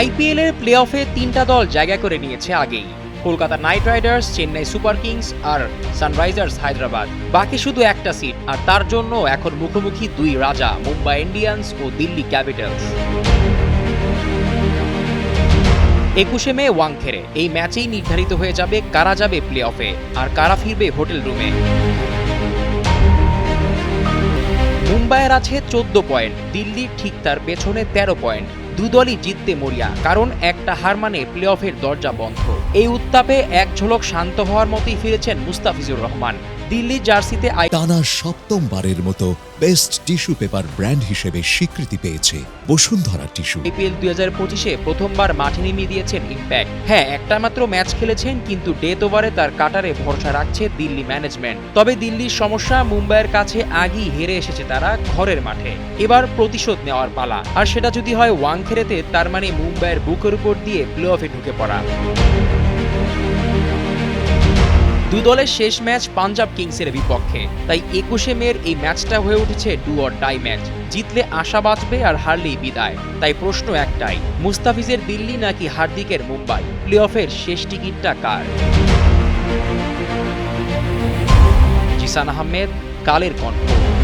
IPL এর play অফে তিনটা দল জায়গা করে নিয়েছে আগেই। Kolkata Knight Riders, Chennai Super Kings আর সানরাইজার্স হায়দ্রাবাদ। বাকি শুধু একটা সিট, আর তার জন্য এখন মুখোমুখি দুই রাজা, মুম্বাই ইন্ডিয়ান্স ও দিল্লি ক্যাপিটালস। একুশে মে ওয়াংখেড়ে, এই ম্যাচেই নির্ধারিত হয়ে যাবে কারা যাবে প্লে অফে আর কারা ফিরবে হোটেল রুমে। মুম্বাইয়ের আছে চোদ্দ পয়েন্ট, দিল্লি ঠিক তার পেছনে তেরো পয়েন্ট। দুদলই জিততে মরিয়া, কারণ একটা হার মানে প্লে অফের দরজা বন্ধ। এই উত্তাপে এক ঝলক শান্ত হওয়ার মতোই ফিরেছেন মুস্তাফিজুর রহমান। দিল্লি জার্সিতে টানা সপ্তমবারের মতো বেস্ট টিস্যু পেপার ব্র্যান্ড হিসেবে স্বীকৃতি পেয়েছে বসুন্ধরা টিস্যু। আইপিএল দুই হাজার পঁচিশে প্রথমবার মাঠে নেমে দিয়েছেন ইম্প্যাক্ট। হ্যাঁ একটা মাত্র ম্যাচ খেলেছেন কিন্তু ডেথ ওভারে তার কাটারে ভরসা রাখছে দিল্লি ম্যানেজমেন্ট। তবে দিল্লির সমস্যা মুম্বাইয়ের কাছে আগেই হেরে এসেছে তারা ঘরের মাঠে। এবার প্রতিশোধ নেওয়ার পালা। আর সেটা যদি হয় ওয়াংখেড়েতে তার মানে মুম্বাইয়ের বুকের উপর দিয়ে প্লে অফে ঢুকে পড়া। দু দলের শেষ ম্যাচ পাঞ্জাব কিংসের বিপক্ষে। তাই একুশে মের এই ম্যাচটা হয়ে উঠেছে ডু অর ডাই ম্যাচ। জিতলে আশা বাঁচবে আর হারলেই বিদায়। তাই প্রশ্ন একটাই, মুস্তাফিজের দিল্লি নাকি হার্দিকের মুম্বাই? প্লে অফের শেষ টিকিটটা কার? জিসান আহমেদ, কালের কণ্ঠ।